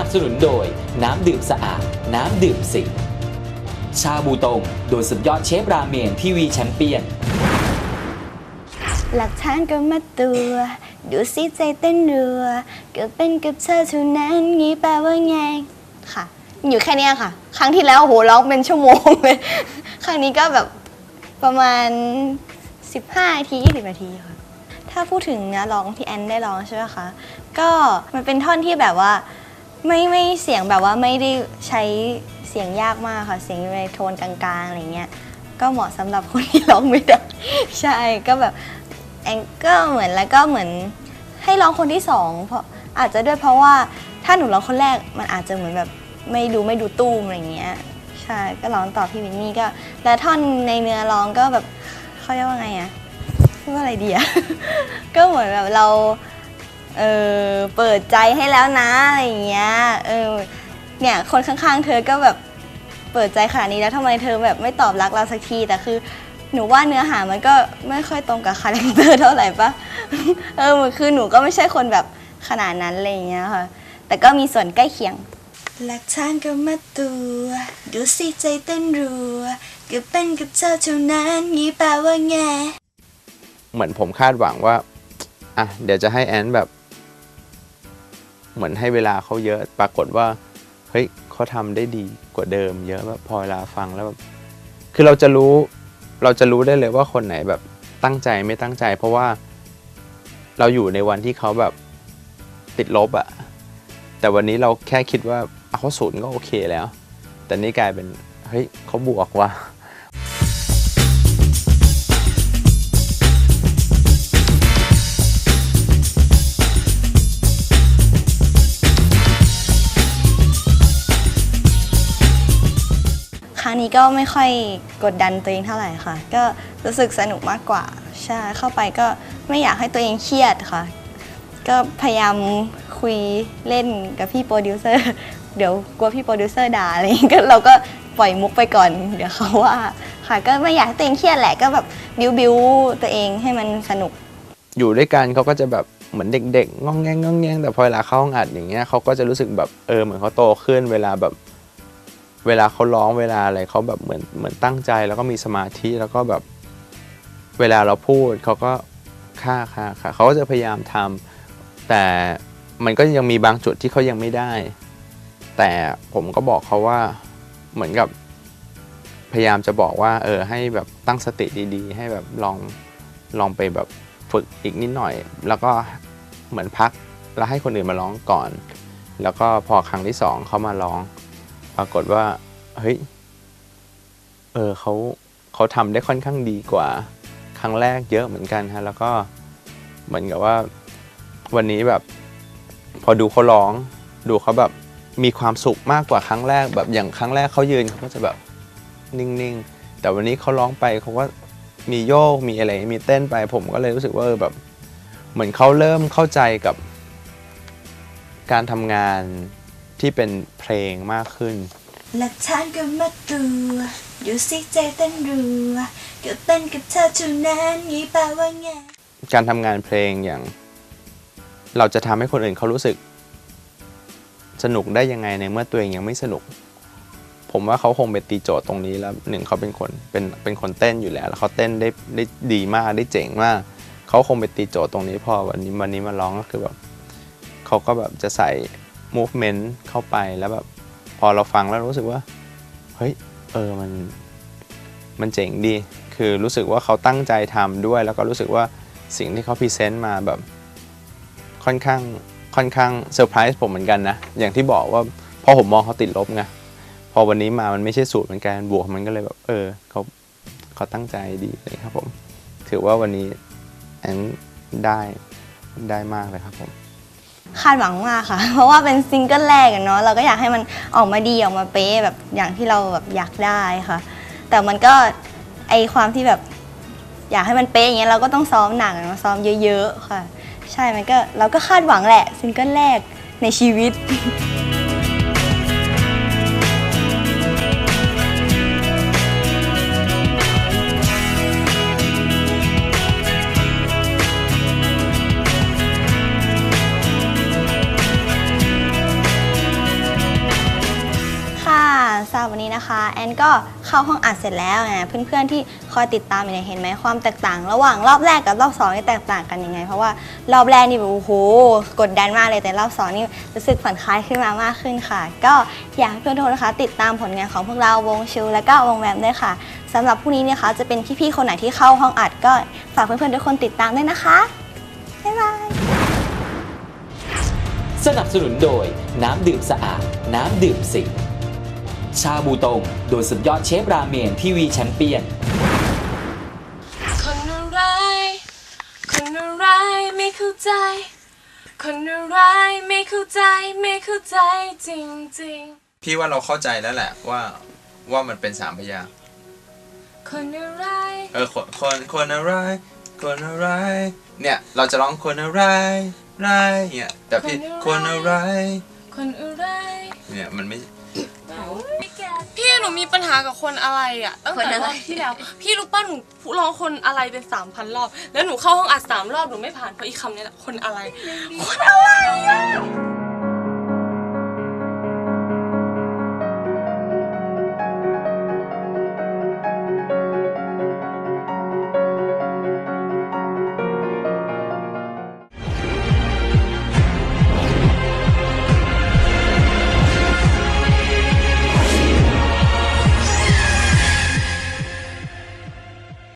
นับสนุนโดย น้ำดื่มสะอาด น้ำดื่มสิงชาบูตง โดยสุดยอดเชฟราเมนทีวีแชมเปี้ยน หลักฐานก็มาตัว ดูสิใจเต้นรัวเก็เป็นกับเธอเท่านั้นงี้แปลว่าไงค่ะ อยู่แค่เนี้ยค่ะ ครั้งที่แล้วโอ้โหร้องเป็นชั่วโมงเลย ครั้งนี้ก็แบบประมาณ 15นาที20นาทีค่ะถ้าพูดถึงเนื้อร้องที่แอนได้ร้องใช่ไหมคะ ก็มันเป็นท่อนที่แบบว่า ไม่ไม่เสียงแบบว่าไม่ได้ใช้เสียงยากมากค่ะเสียงอยู่ในโทนกลางๆอะไรเงี้ยก็เหมาะสำหรับคนที่ร้องไม่ได้ ใช่ก็แบบแอนก็เหมือนแล้วก็เหมือนให้ร้องคนที่สองเพราะอาจจะด้วยเพราะว่าถ้าหนูร้องคนแรกมันอาจจะเหมือนแบบไม่ดูไม่ดูตู้มอะไรเงี้ยใช่ก็ร้องต่อพี่วินนี่ก็ แล้วท่อนในเนื้อร้องก็แบบเขาเรียกว่าไงอะเรียกว่าอะไรดีอะ ก็เหมือนแบบเรา เออเปิดใจให้แล้วนะอะไรอย่างเงี้ยเออเนี่ยคนข้างๆ เธอก็แบบเปิดใจขนาดนี้แล้วทำไมเธอแบบไม่ตอบรักเราสักทีแต่คือหนูว่าเนื้อหามันก็ไม่ค่อยตรงกับคาแรคเตอร์เท่าไหร่ปะเออมันคือหนูก็ไม่ใช่คนแบบขนาดนั้นอะไรอย่างเงี้ยค่ะ แต่ก็มีส่วนใกล้เคียงหลักฐานก็มาตัว ดูสิใจเต้นรัวก็เป็นกับเธอเท่านั้นงี้แปลว่าไง เหมือนผมคาดหวังว่า อะ เดี๋ยวจะให้แอนแบบ เหมือนให้เวลาเขาเยอะปรากฏว่าเฮ้ยเขาทำได้ดีกว่าเดิม เยอะแบบพอเวลาฟังแล้วแบบคือเราจะรู้เราจะรู้ได้เลยว่าคนไหนแบบตั้งใจไม่ตั้งใจ เพราะว่าเราอยู่ในวันที่เขาแบบติดลบอะแต่วันนี้เราแค่คิดว่าเอาเขาศูนย์ก็โอเคแล้ว แต่นี่กลายเป็นเฮ้ยเขาบวกว่ะ นี้ก็ไม่ค่อยกดดันตัวเองเท่าไหร่ค่ะ ก็รู้สึกสนุกมากกว่า ใช่ เข้าไปก็ไม่อยากให้ตัวเองเครียดค่ะ ก็พยายามคุยเล่นกับพี่โปรดิวเซอร์ เดี๋ยวกลัวพี่โปรดิวเซอร์ด่าอะไรอย่างเงี้ยก็เราก็ปล่อยมุกไปก่อน เดี๋ยวเขาว่าค่ะ ก็ไม่อยากให้ตัวเองเครียดแหละ ก็แบบบิวบิวตัวเองให้มันสนุก อยู่ด้วยกันเขาก็จะแบบเหมือนเด็กๆงองแงงงองแงงแต่พอเวลาเข้าห้องอัดอย่างเงี้ยเขาก็จะรู้สึกแบบเออเหมือนเขาโตขึ้นเวลาแบบ เวลาเขาร้องเวลาอะไรเขาแบบเหมือนเหมือนตั้งใจแล้วก็มีสมาธิแล้วก็แบบเวลาเราพูดเขาก็ค่าค่าค่าเขาก็จะพยายามทำแต่มันก็ยังมีบางจุดที่เขายังไม่ได้ แต่ผมก็บอกเขาว่าเหมือนกับพยายามจะบอกว่า เออให้แบบตั้งสติดีๆ ให้แบบลองลองไปแบบฝึกอีกนิดหน่อย แล้วก็เหมือนพักแล้วให้คนอื่นมาร้องก่อน แล้วก็พอครั้งที่สองเขามาร้อง รากฏว่าเฮ้ยเออเขาเขาทำได้ค่อนข้างดีกว่าครั้งแรกเยอะเหมือนกันฮะแล้วก็เหมือนกับว่าวันนี้แบบ พอดูเขาร้องดูเขาแบบมีความสุขมากกว่าครั้งแรก แบบอย่างครั้งแรกเขายืนเขาก็จะแบบนิ่งๆ แต่วันนี้เขาร้องไปเขาก็มีโยกมีอะไรมีเต้นไป ผมก็เลยรู้สึกว่าแบบ เหมือนเขาเริ่มเข้าใจกับการทำงาน ที่เป็นเพลงมากขึ้นหลักฐานก็มาตัวดูสิใจเต้นรัวก็เป็นกับเธอเท่านั้นงี้แปลว่าไงการทำงานเพลงอย่าง เราจะทำให้คนอื่นเขารู้สึก สนุกได้ยังไงในเมื่อตัวเองยังไม่สนุก ผมว่าเขาคงไปตีโจทย์ตรงนี้แล้วหนึ่งเขาเป็นคนเป็นเป็นคนเต้นอยู่แล้ว แล้วเขาเต้นได้ได้ดีมากได้เจ๋งมากเขาคงไปตีโจทย์ตรงนี้พอวันนี้วันนี้มาร้องก็คือแบบเขาก็แบบจะใส่ movement เข้าไปแล้วแบบพอเราฟังแล้วรู้สึกว่า เฮ้ย เออมันมันเจ๋งดี คือรู้สึกว่าเขาตั้งใจทำด้วย แล้วก็รู้สึกว่าสิ่งที่เขาพรีเซนต์มาแบบค่อนข้างค่อนข้างเซอร์ไพรส์ผมเหมือนกันนะ อย่างที่บอกว่าพอผมมองเขาติดลบไงพอวันนี้มามันไม่ใช่สูตรเหมือนกันบวกมันก็เลยแบบ เออเขาเขาตั้งใจดีเลยครับผม ถือว่าวันนี้แอนได้ได้มากเลยครับผม คาดหวังมากค่ะ เพราะว่าเป็นซิงเกิลแรกอะเนาะเราก็อยากให้มันออกมาดีออกมาเป๊ะแบบอย่างที่เราแบบอยากได้ค่ะ แต่มันก็ไอความที่แบบอยากให้มันเป๊ะอย่างเงี้ยเราก็ต้องซ้อมหนักอะเนาะซ้อมเยอะ ๆ ค่ะ ใช่มันก็เราก็คาดหวังแหละซิงเกิลแรกในชีวิต นนี้นะคะแอนก็เข้าห้องอัดเสร็จแล้วนะเพื่อนๆที่คอยติดตามอยู่เนี่ยเห็นไหมความแตกต่าง ระหว่างรอบแรกกับรอบสองนี่แตกต่างกันยังไง เพราะว่ารอบแรกนี่แบบโอ้โหกดดันมากเลยแต่รอบสองนี่รู้สึกผ่อนคลายขึ้นมามากขึ้นค่ะ ก็อยากให้เพื่อนๆทุกคนนะคะติดตามผลงานของพวกเราวงชูและก็วงแวมด้วยค่ะสำหรับพรุ่งนี้เนี่ยคะจะเป็นพี่ๆคนไหนที่เข้าห้องอัด ก็ฝากเพื่อนๆทุกคนติดตามด้วยนะคะบ๊ายบายสนับสนุนโดยน้ำดื่มสะอาด น้ำดื่มสิง ชาบูตง โดยสุดยอดเชฟราเมนทีวีแชมเปี้ยน คนอะไร คนอะไรไม่เข้าใจ คนอะไรไม่เข้าใจไม่เข้าใจจริงพี่ว่าเราเข้าใจแล้วแหละว่าว่ามันเป็นสามพยางค์ๆ คนอะไร เออคนคนคนอะไร คนอะไร เนี่ยเราจะร้องคนอะไรไรเนี่ยแต่พี่คนอะไร คนอะไร เนี่ยมันไม่ พี่หนูมีปัญหากับคนอะไรอะตั้งแต่รอบที่แล้ว พี่รู้ป่ะหนูร้องคนอะไรเป็นสามพันรอบ แล้วหนูเข้าห้องอัดสามรอบหนูไม่ผ่านเพราะอีกคำนี้แหละคนอะไร คนอะไรอะ